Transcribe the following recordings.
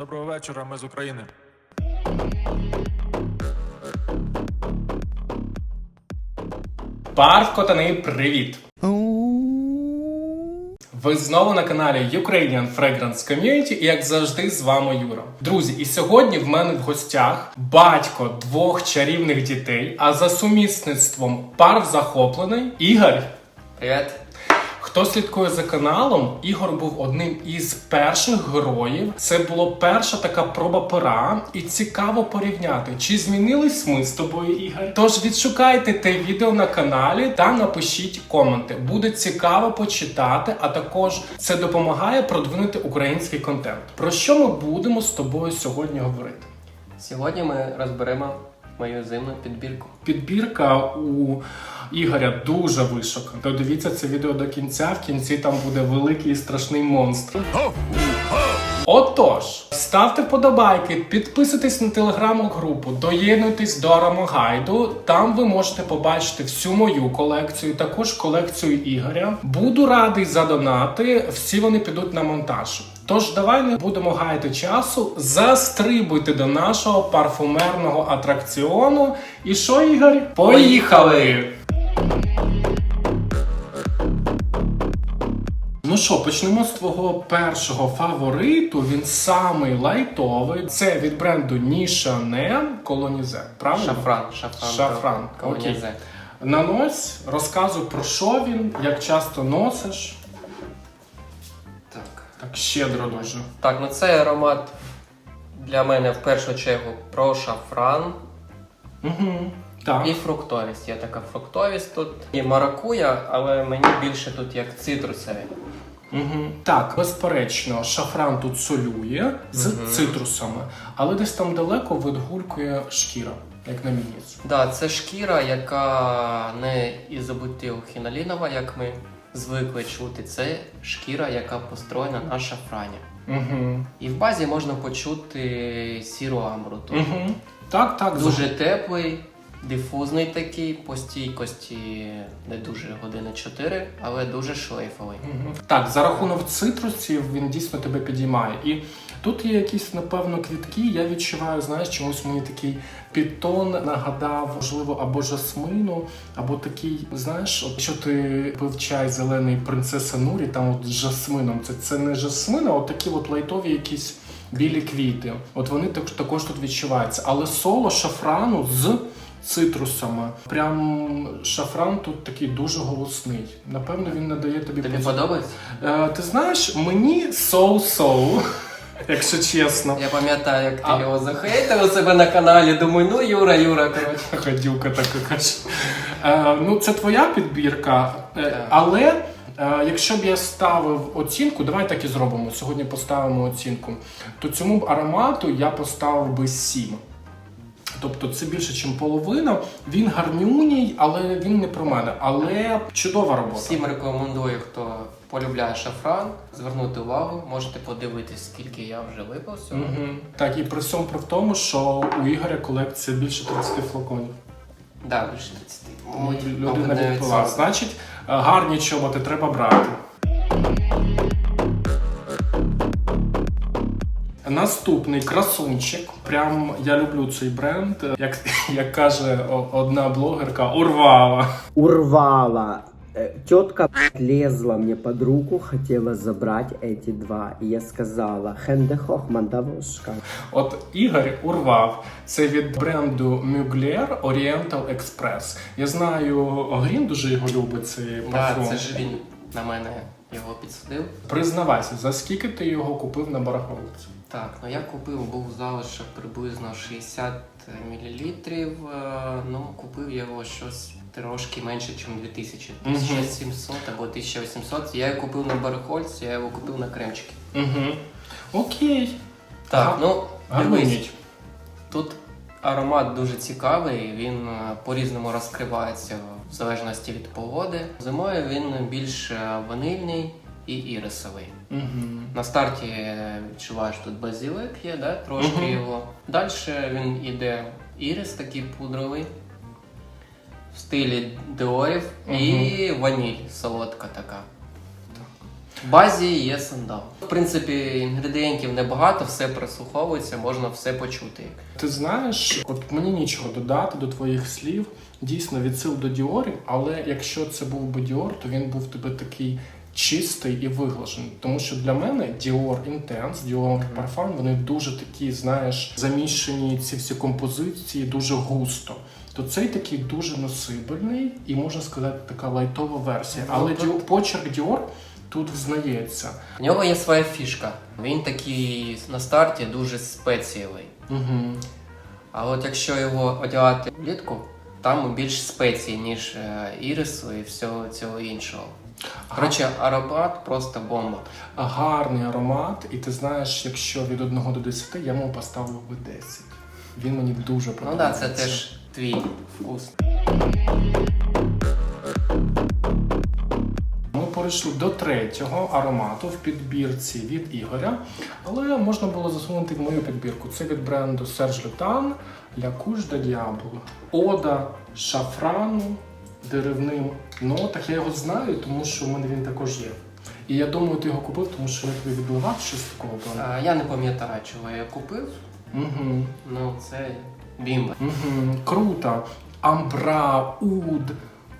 Доброго вечора, ми з України. Парк Котани, привіт! Ви знову на каналі Ukrainian Fragrance Community і як завжди з вами Юра. Друзі, і сьогодні в мене в гостях батько двох чарівних дітей, а за сумісництвом пар захоплений Ігор. Привіт. Хто слідкує за каналом, Ігор був одним із перших героїв. Це була перша така проба пера, і цікаво порівняти, чи змінились ми з тобою, Ігор. Тож відшукайте те відео на каналі та напишіть коменти. Буде цікаво почитати, а також це допомагає продвинути український контент. Про що ми будемо з тобою сьогодні говорити? Сьогодні ми розберемо мою зимну підбірку. Підбірка у Ігоря дуже вишукана. Додивіться це відео до кінця. В кінці там буде великий і страшний монстр. Отож, ставте вподобайки, підписуйтесь на телеграм-групу, доєднуйтесь до Аромагайду. Там ви можете побачити всю мою колекцію, також колекцію Ігоря. Буду радий за донати. Всі вони підуть на монтаж. Тож давай не будемо гаяти часу. Застрибуйте до нашого парфумерного атракціону. І що, Ігор? Поїхали! Ну що, почнемо з твого першого фавориту. Він самий лайтовий. Це від бренду Нішане Колонізе. Правильно? Шафран. Шафран. Шафран, Колонізе. окей. Нанось, розказуй про що він, як часто носиш. Так. Так щедро дуже. Так, ну цей аромат для мене в першу чергу про шафран Угу. Так. і фруктовість. Є така фруктовість тут. І маракуя, але мені більше тут як цитрусові. Угу. Так, безперечно, шафран тут солює з Мгм. цитрусами, але десь там далеко видгулькує шкіра, як на мені. Да, це шкіра, яка не ізобутилхінолінова, як ми звикли чути. Це шкіра, яка построєна на шафрані. Угу. І в базі можна почути сіру амбру. Угу. Так, так, Дуже теплий, дифузний такий, по стійкості не дуже години 4, але дуже шлейфовий. Мгм. Так, за рахунок цитрусів він дійсно тебе підіймає. І тут є якісь, напевно, квітки. Я відчуваю, знаєш, чомусь мені такий підтон нагадав, можливо, або жасмину, або такий, знаєш, от що ти пив чай зелений принцеса Нурі, там от з жасмином. Це, це не жасмин, а от такі от лайтові якісь білі квіти. От вони так, також тут відчуваються. Але соло шафрану з. Цитрусами. Прям шафран тут такий дуже голосний. Напевно, він надає тобі Тобі позитив. подобається? Е, ти знаєш, мені соу-соу, якщо чесно. Я пам'ятаю, як ти А- його захейтив у себе на каналі. Думаю, ну Юра, Юра, коротше. Ходюка така каже. Е, ну, це твоя підбірка, е, але е, якщо б я ставив оцінку, давай так і зробимо. Сьогодні поставимо оцінку. То цьому аромату я поставив би 7. Тобто це більше, ніж половина. Він гарнюній, але він не про мене. Але чудова робота. Всім рекомендую, хто полюбляє шафран, звернути увагу, можете подивитись, скільки я вже випив всього. Угу. Так, і при всьому при тому, що у Ігоря колекція більше 30 флаконів. Да, більше 30. От Мені людина відсотки. Значить, гарні чоботи треба брати. Наступний красунчик. Прям я люблю цей бренд. Як, як каже одна блогерка, урвала. урвала. Э, Тетка лезла мне под руку, хотела забрать эти два. И я сказала, Хенде Хохман, давушка. От Ігор урвав. Це від бренду Mugler Oriental Express. Я знаю, Грін дуже його любить цей Так, парфум. це ж він на мене його підсадив. Признавайся, за скільки ти його купив на барахолці? Так, ну я купив був залишок приблизно 60 мл. Ну, купив його щось трошки менше, ніж 2000. Мгм. 1700 або 1800. Я його купив на барахольці, я його купив на кремчики. Угу. Окей. Так, ну дивись, тут аромат дуже цікавий, він е, по-різному розкривається в залежності від погоди. Зимою він більш е, ванильний і ірисовий. Угу. На старті відчуваєш тут базилик є, да? трошки Мгм. його. Далі він іде ірис такий пудровий в стилі диорів і ваніль солодка така. В базі є сандал. В принципі, інгредієнтів небагато, все прислуховується, можна все почути. Ти знаєш, от мені нічого додати до твоїх слів. Дійсно, відсил до Діорів, але якщо це був би Діор, то він був тебе такий чистий і виглажений. Тому що для мене Dior Intense, Dior Parfum, вони дуже такі, знаєш, заміщені ці всі композиції дуже густо. То цей такий дуже носибельний і можна сказати, така лайтова версія. Ну, Але Dior, почерк Dior тут взнається. В нього є своя фішка. Він такий на старті дуже спецієвий. Угу. А от якщо його одягати влітку, там більш спеції, ніж е, ірису і всього цього іншого. Коротше, аромат просто бомба. гарний аромат, і ти знаєш, якщо від 1 до 10, я йому поставив би 10. Він мені дуже Ну так, подобається. да, це теж твій вкус. Ми перейшли до третього аромату в підбірці від Ігоря, але можна було засунути в мою підбірку. Це від бренду Serge Lutan La Couche de Diable. Ода шафрану, деревним нотах. Я його знаю, тому що в мене він також є. І я думаю, ти його купив, тому що я тобі відбивав щось такого плану. А, я не пам'ятаю, чого я купив. Угу. Ну, це бімба. Угу, круто. Амбра, уд,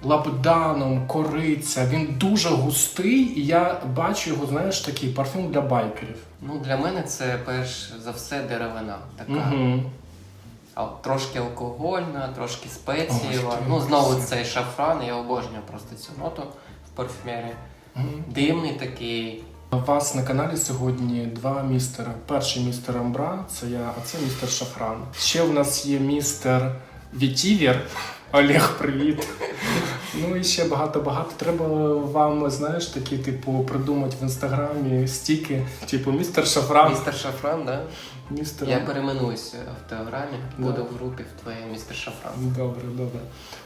лабданом, кориця. Він дуже густий, і я бачу його, знаєш, такий парфюм для байкерів. Ну, для мене це перш за все деревина. Така. Угу. А трошки алкогольна, трошки спецієва. Ну, знову цей шафран, я обожнюю просто цю ноту в парфюмерії. Димний такий. У вас на каналі сьогодні два містера. Перший містер Амбра, це я, а це містер Шафран. Ще в нас є містер Вітівер. Олег, привіт. Ну і ще багато-багато. Треба вам, знаєш, такі, типу, придумати в інстаграмі стіки, типу містер Шафран. Містер Шафран, да? Містер Я перейменуюся в телеграмі, Да. буду в групі в твоїй містер Шафран. Добре, добре.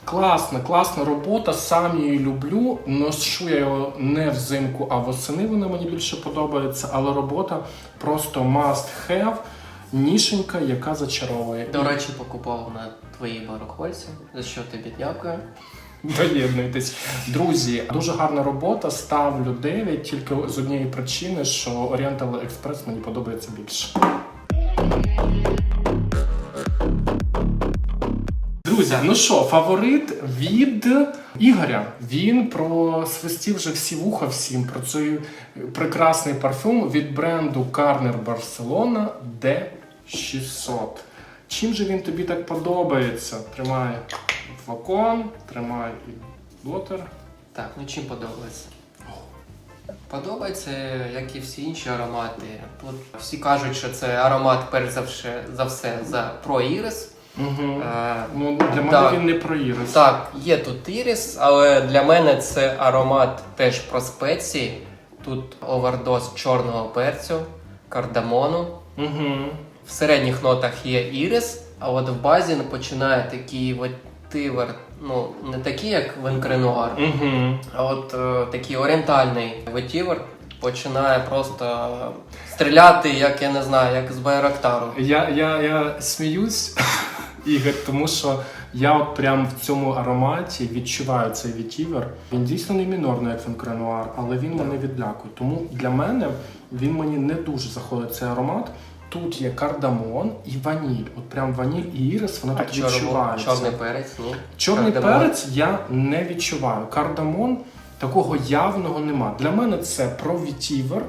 Класна, класна робота. Сам її люблю. Ношу я його не взимку, а восени вона мені більше подобається. Але робота просто must have. Нішенька, яка зачаровує. До речі, покупав на твоїй барахольці, за що тобі дякую. Доєднуйтесь. Друзі, дуже гарна робота. Ставлю 9 тільки з однієї причини, що Oriental Express мені подобається більше. Друзі, ну що, фаворит від Ігоря. Він просвистів вже всі вуха всім про цей прекрасний парфюм від бренду Carner Barcelona D600. Чим же він тобі так подобається? Тримай флакон, тримай і блотер. Так, ну чим подобається? Подобається, як і всі інші аромати. Тут всі кажуть, що це аромат, перш за все, за все за про ірис. Угу. Е, Ну, для мене так. він не про ірис. Так, є тут ірис, але для мене це аромат теж про спеції. Тут овердоз чорного перцю, кардамону. Угу. В середніх нотах є ірис, а от в базі починає такий ветивер, ну не такий, як венкренуар, Угу. а от е, такий орієнтальний ветівер починає просто стріляти, як я не знаю, як з Байрактару. Я, я, я сміюсь, Ігор, тому що я от прям в цьому ароматі відчуваю цей вітівер. Він дійсно не мінорний, як фенкренуар, але він мене відлякує. Тому для мене він мені не дуже заходить цей аромат. Тут є кардамон і ваніль. От прям ваніль і ірис, воно А тут чорний, відчувається. чорний перець, ні. Чорний Кардамон. перець я не відчуваю. Кардамон такого явного нема. Для мене це про вітівер,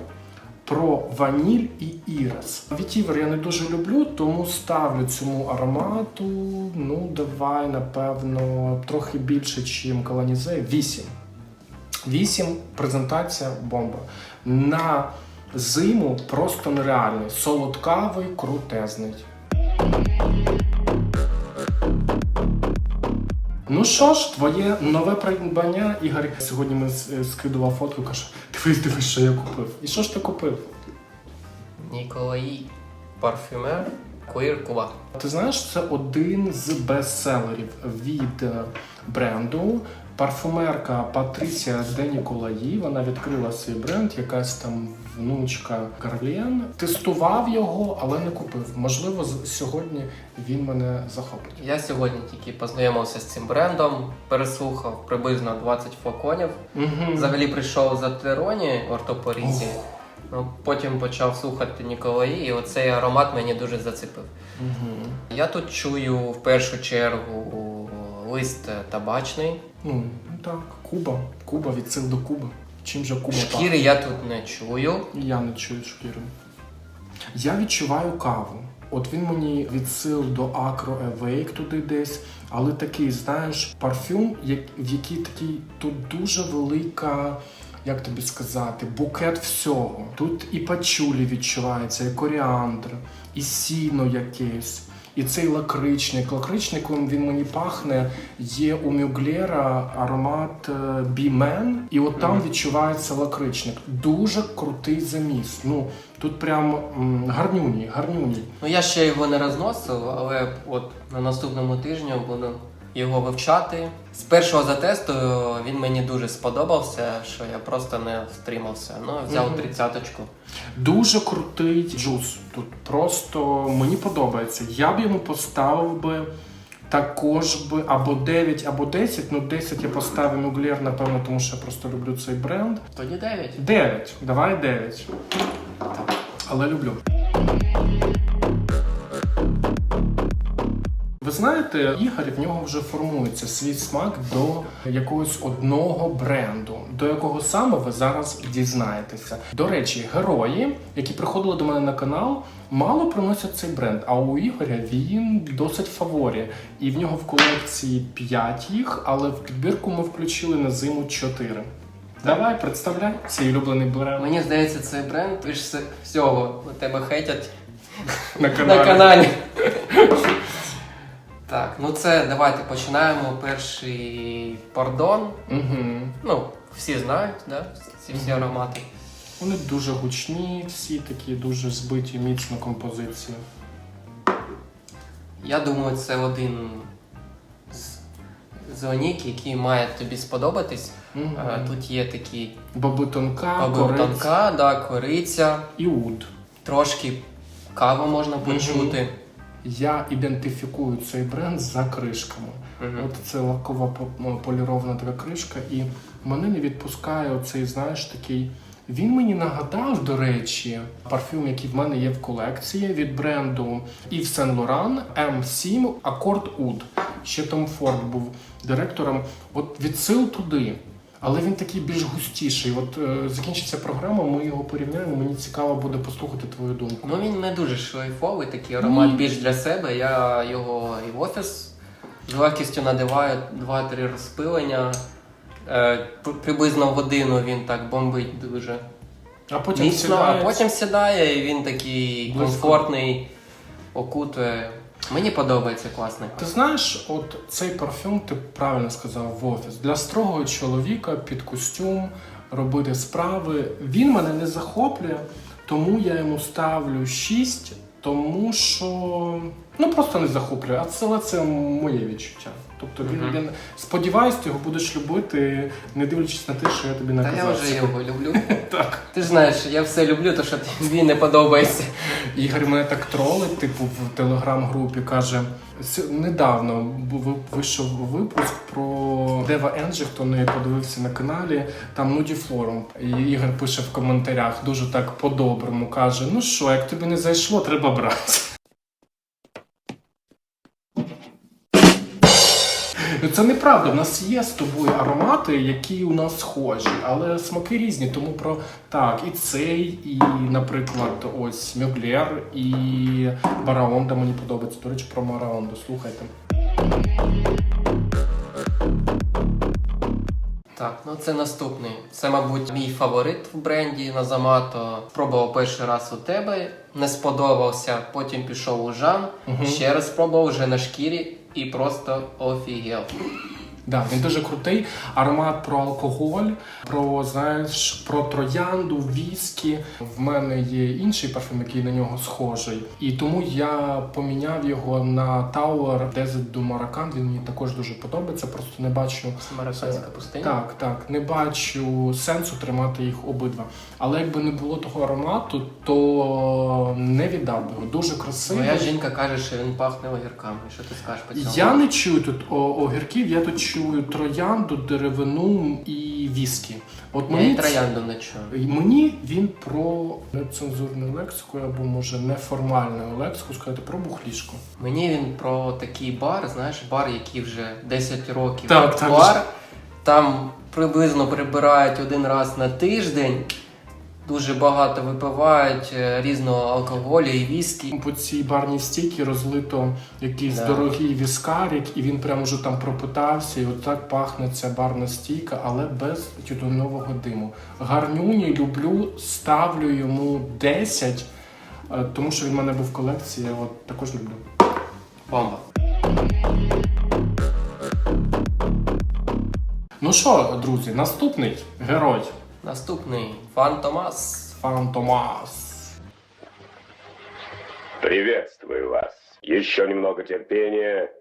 про ваніль і ірис. Вітівер я не дуже люблю, тому ставлю цьому аромату. Ну, давай, напевно, трохи більше, ніж колонізе. 8. 8 презентація бомба. На зиму просто нереальний. Солодкавий, крутезний. Ну що ж, твоє нове придбання, Ігор. Сьогодні ми скидував фотку, каже, дивись, дивись, що я купив. І що ж ти купив? Ніколаї парфюмер Cuba. Ти знаєш, це один з бестселерів від е, бренду. парфумерка Патрісія Де Ніколаї. Вона відкрила свій бренд, якась там внучка Карлен. Тестував його, але не купив. Можливо, сьогодні він мене захопить. Я сьогодні тільки познайомився з цим брендом, переслухав приблизно 20 флаконів. Угу. Взагалі прийшов за Тероні ортопорізі. Ну, потім почав слухати Ніколаї, і оцей аромат мені дуже зацепив. Угу. Я тут чую в першу чергу лист табачний. Ну, так, Куба. Куба, відсил до Куби. Чим же Куба пахне? Шкіри я тут не чую. Я не чую шкіри. Я відчуваю каву. От він мені відсил до Acro Awake туди десь, але такий, знаєш, парфюм, в який такий тут дуже велика, як тобі сказати, букет всього. Тут і пачулі відчувається, і коріандр, і сіно якесь. І цей лакричник. Лакричник він, мені пахне. Є у Мюглера аромат е, Бімен, і от там відчувається лакричник. Дуже крутий заміс. Ну тут прям м, гарнюні, гарнюні. Ну я ще його не розносив, але от на наступному тижні буду його вивчати. З першого затесту він мені дуже сподобався, що я просто не втримався. Ну, взяв тридцяточку. Дуже крутий джус. Тут просто мені подобається. Я б йому поставив би також би або 9, або 10. Ну 10 я поставив Мюглер, напевно, тому що я просто люблю цей бренд. Тоді 9. 9. Давай 9. Але люблю. Ви знаєте, Ігор в нього вже формується свій смак до якогось одного бренду, до якого саме ви зараз дізнаєтеся. До речі, герої, які приходили до мене на канал, мало приносять цей бренд. А у Ігоря він досить фаворі. І в нього в колекції 5 їх, але в підбірку ми включили на зиму 4. Давай, представляй свій улюблений бренд Мені здається, цей бренд все- всього тебе хейтять на каналі. Так, ну це давайте починаємо. Перший пардон. Угу. Ну, всі знають, да? ці всі Мгм. аромати. Вони дуже гучні, всі такі дуже збиті міцно композиції. Я думаю, це один з зонік, який має тобі сподобатись. Угу. Е, Тут є такі Баби тонка, баби корець тонка, да, кориця, і уд. трошки каву можна почути. Я ідентифікую цей бренд за кришками. От це лакова ну, полірована така кришка, і мене не відпускає оцей, знаєш, такий. Він мені нагадав, до речі, парфюм, який в мене є в колекції від бренду Yves Saint Laurent M7 Accord Oud. Ще Том Форд був директором. От відсил туди. Але він такий більш густіший. От е, закінчиться програма, ми його порівняємо. Мені цікаво буде послухати твою думку. Ну він не дуже шлейфовий, такий аромат Ні. більш для себе. Я його і в офіс з легкістю надиваю 2-3 розпилення. Е, приблизно годину він так бомбить дуже А потім міцно, а потім сідає і він такий комфортний, окутує. Мені подобається класний. Ти знаєш, от цей парфюм, ти правильно сказав в офіс. Для строгого чоловіка під костюм робити справи. Він мене не захоплює, тому я йому ставлю 6, тому що ну просто не захоплює. А це, це моє відчуття. Тобто він, Мгм. він сподіваюсь, ти його будеш любити, не дивлячись на те, що я тобі Та наказав. я вже його люблю. Так. Ти ж знаєш, я все люблю, то що тобі не подобається. Ігор мене так тролить, типу, в телеграм-групі каже: «С- недавно був- вийшов випуск про Дева Енджі, хто не подивився на каналі, там Нуді Флорум. І Ігор пише в коментарях дуже так по-доброму. каже: Ну що, як тобі не зайшло, треба брати. Це неправда. У нас є з тобою аромати, які у нас схожі, але смаки різні. Тому про так, і цей, і, наприклад, ось Мюглер, і Бараонда мені подобається. До речі, про Мараонду. Слухайте. Так, ну це наступний. Це, мабуть, мій фаворит в бренді Назамато. Спробував перший раз у тебе, не сподобався, потім пішов у Жан, Мгм. ще раз спробував вже на шкірі і просто офігел. Да, він дуже крутий. Аромат про алкоголь, про знаєш, про троянду, віскі. В мене є інший парфюм, який на нього схожий. І тому я поміняв його на Tower Desert du Maracan. Він мені також дуже подобається. Просто не бачу Марокканська пустиня. так, так. Не бачу сенсу тримати їх обидва. Але якби не було того аромату, то не віддав би його. Дуже красивий. Моя жінка каже, що він пахне огірками. Що ти скажеш по цьому? Я не чую тут огірків, я тут чую троянду, деревину і віскі. От Я мені, і троянду не чую. мені він про нецензурну лексику або може неформальну лексику сказати про бухлішку. Мені він про такий бар, знаєш, бар, який вже 10 років Так, так. бар. Там приблизно прибирають один раз на тиждень. Дуже багато випивають е, різного алкоголю і віскі. По цій барній стійці розлито якийсь Да. дорогий віскарик, і він прямо вже там пропитався, і отак пахне ця барна стійка, але без тютюнового диму. Гарнюні люблю, ставлю йому 10, е, тому що він в мене був в колекції. я От також люблю. Бомба. Ну що, друзі, наступний герой Наступний Фан Томас. Фантомас. Приветствую вас. Еще немного терпения,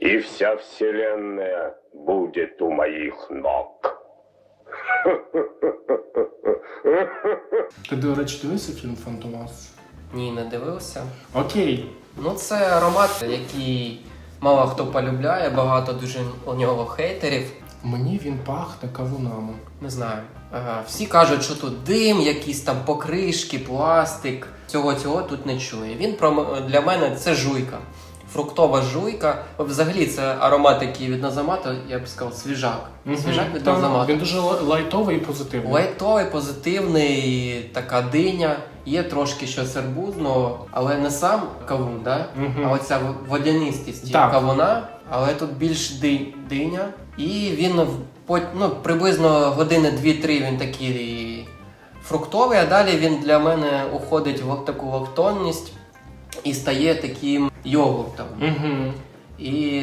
и вся вселенная будет у моих ног. Ти, до речі, дивився фільм Фантомас? Ні, не дивився. Окей, Ну, це аромат, який мало хто полюбляє, багато дуже у нього хейтерів. Мені він пахне кавунами. Не знаю. Ага. Всі кажуть, що тут дим, якісь там покришки, пластик. Цього цього тут не чує. Він про для мене це жуйка. Фруктова жуйка. Взагалі це аромат, який від Назамату, я б сказав, свіжак. Свіжак від Та, Назамату. Він дуже лайтовий і позитивний. Лайтовий, позитивний, така диня. Є трошки щось арбузного, але не сам кавун, да? Мгм. а оця водянистість Так. кавуна, але тут більш ди- диня. І він ну, приблизно години 2-3 він такий фруктовий, а далі він для мене уходить в таку лактонність і стає таким йогуртом. Угу. І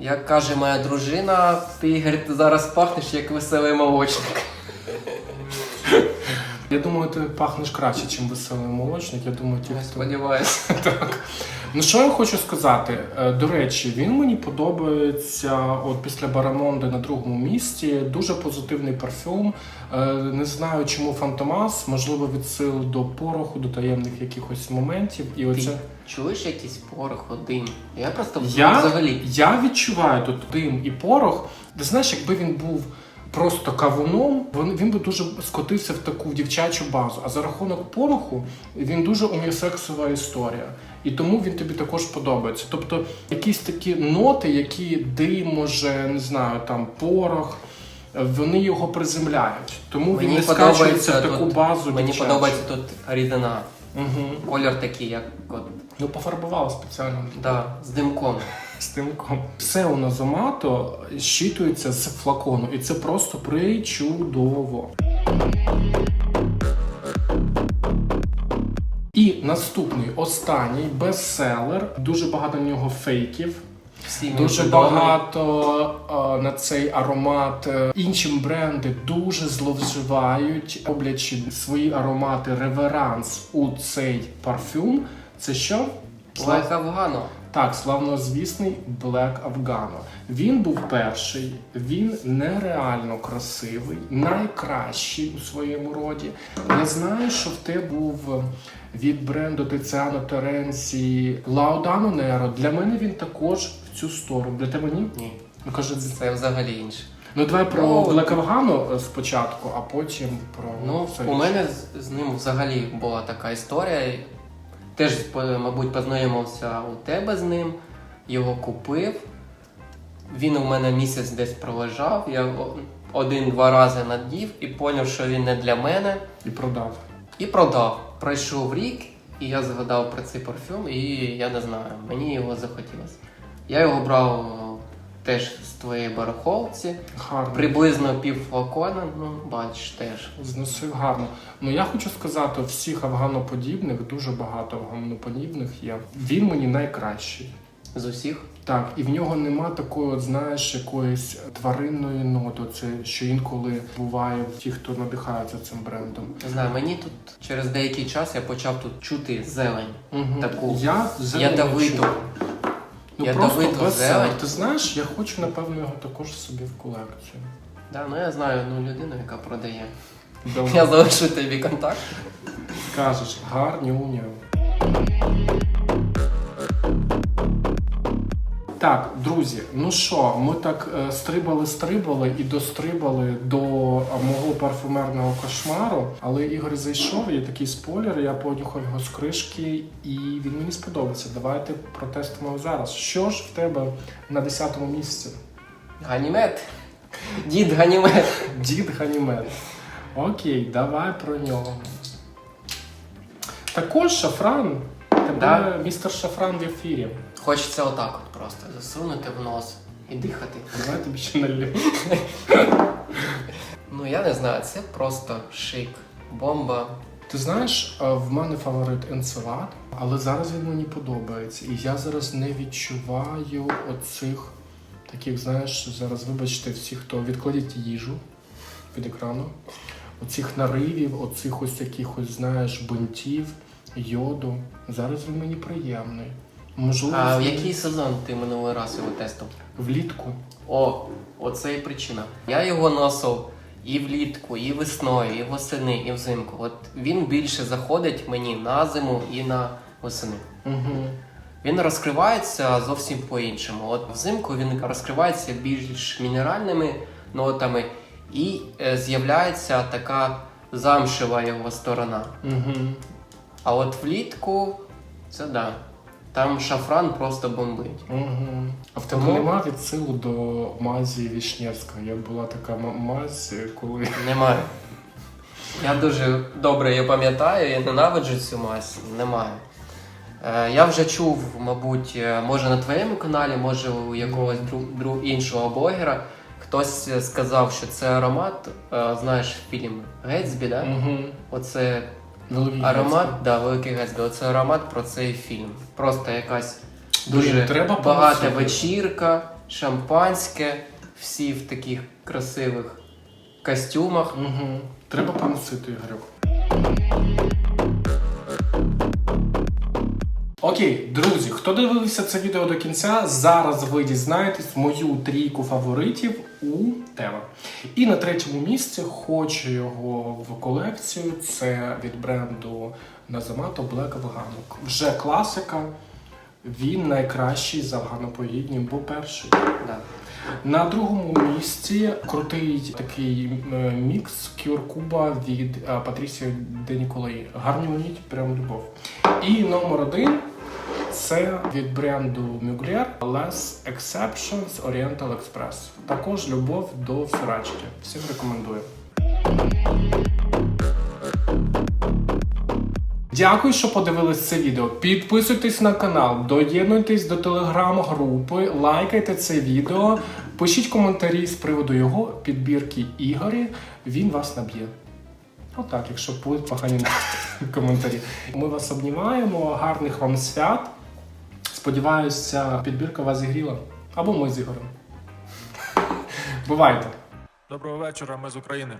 як каже моя дружина, ти Ігор, ти зараз пахнеш як веселий молочник. Я думаю, ти пахнеш краще, ніж веселий молочник. Я думаю, ті, хто... сподіваюся. Ну що я хочу сказати? Е, До речі, він мені подобається от після Барамонди на другому місці. Дуже позитивний парфюм. Е, Не знаю, чому Фантомас, можливо, відсил до пороху, до таємних якихось моментів. І Ти оце чуєш якийсь порох, дим? Я просто я, взагалі. я відчуваю тут дим і порох. Ти знаєш, якби він був. Просто кавуном, він, він би дуже скотився в таку дівчачу базу. А за рахунок пороху він дуже унісексова історія. І тому він тобі також подобається. Тобто якісь такі ноти, які дим, може, не знаю, там порох, вони його приземляють. Тому він не скачується в таку тут, базу. мені дівчачу. подобається тут рідина. Угу. Колір такий, як от, Ну, пофарбувала спеціально. да, з димком. З тимком. Все у Назомато щитується з флакону, і це просто причудово. І наступний, останній бестселер. Дуже багато на нього фейків. Всі Дуже багато е, на цей аромат е, інші бренди дуже зловживають, роблячи свої аромати реверанс у цей парфюм. Це що? Лайк Афгано. Так, славнозвісний Black Afghano. Він був перший, він нереально красивий, найкращий у своєму роді. Я знаю, що в тебе був від бренду Тиціано Теренсі Лаудано Неро. Для мене він також в цю сторону. Для тебе ні? Ні, Ну каже, це взагалі інше. ну давай про Ну, Black спочатку, а потім про Ну, все у мене з, з ним взагалі була така історія. Теж, мабуть, познайомився у тебе з ним, його купив. Він у мене місяць десь пролежав. Я один-два рази надів і зрозумів, що він не для мене. і продав. І продав. Пройшов рік, і я згадав про цей парфюм, і я не знаю, мені його захотілося. Я його брав теж з твоєї барахолці, Гарно. приблизно пів флакона, ну, бачиш теж. Зносив гарно. Ну я хочу сказати, всіх афганоподібних, дуже багато афганоподібних є. Він мені найкращий. з усіх. Так, і в нього нема такої, от, знаєш, якоїсь тваринної ноти, це що інколи буває в ті, хто надихається цим брендом. Не знаю, мені тут через деякий час я почав тут чути зелень. Угу. Таку я зелень не ядовиту. чую. Ну я просто без зелень. Ти знаєш, я хочу, напевно, його також собі в колекцію. Да, ну я знаю одну людину, яка продає. Я залишу тобі контакт. Кажеш, гарнюня. Так, друзі, ну що, ми так е, стрибали-стрибали і дострибали до е, мого парфумерного кошмару. Але Ігор зайшов, є такий спойлер, я понюхав його з кришки, і він мені сподобався. Давайте протестимо його зараз. Що ж в тебе на 10-му місці? Ганімет. Дід Ганімет. Дід Ганімед. Окей, давай про нього. Також шафран. Тебе Да. містер Шафран в ефірі. Хочеться отак от просто засунути в нос і дихати. Давай тобі ще налью. Ну я не знаю, це просто шик. Бомба. Ти знаєш, е, в мене фаворит Енцелад, але зараз він мені подобається. І я зараз не відчуваю оцих таких, знаєш, зараз вибачте всі, хто відкладіть їжу від екрану. Оцих наривів, оцих ось якихось, знаєш, бунтів, йоду. Зараз він мені приємний. Можливо, А в який сезон ти минулий раз його тестив? влітку. О, оце і причина. Я його носив і влітку, і весною, і восени, і взимку. От він більше заходить мені на зиму і на восени. Угу. Він розкривається зовсім по-іншому. От взимку він розкривається більш мінеральними нотами, і е, з'являється така замшева його сторона. Угу. А от влітку це да. Там шафран просто бомбить. Угу. А в тебе Тому- нема відсилу до Мазі Вішнєвська. Як була така м- мазь, коли. Немає. Я дуже добре її пам'ятаю, я ненавиджу цю мазь. Немає. Е, я вже чув, мабуть, е, може на твоєму каналі, може у якогось дру, дру, іншого блогера. Хтось е, сказав, що це аромат, е, знаєш, фільм Гетсбі, да? Угу. Оце Великий аромат, Гетсбі. да, Великий Гетсбі, оце аромат про цей фільм. Просто якась Блін, дуже треба багата вечірка, шампанське, всі в таких красивих костюмах. Угу. Треба поносити, Ігорюк. Окей, друзі, хто дивився це відео до кінця, зараз ви дізнаєтесь мою трійку фаворитів у тебе. І на третьому місці хочу його в колекцію. Це від бренду Назамато Black Afghan. Вже класика. Він найкращий з афганопоїднім, бо перший. Да. На другому місці крутий такий мікс Cuba від е, Патрісія Де Ніколаї. Гарнюніть, прям любов. І номер один це від бренду Mugler Less Exceptions Oriental Express. Також любов до сирачки. Всім рекомендую. Дякую, що подивились це відео. Підписуйтесь на канал, доєднуйтесь до телеграм-групи, лайкайте це відео, пишіть коментарі з приводу його підбірки Ігорі. Він вас наб'є. Отак, якщо будуть погані коментарі. Ми вас обнімаємо, гарних вам свят. Сподіваюся, підбірка вас зігріла. Або ми з Ігорем. Бувайте! Доброго вечора, ми з України.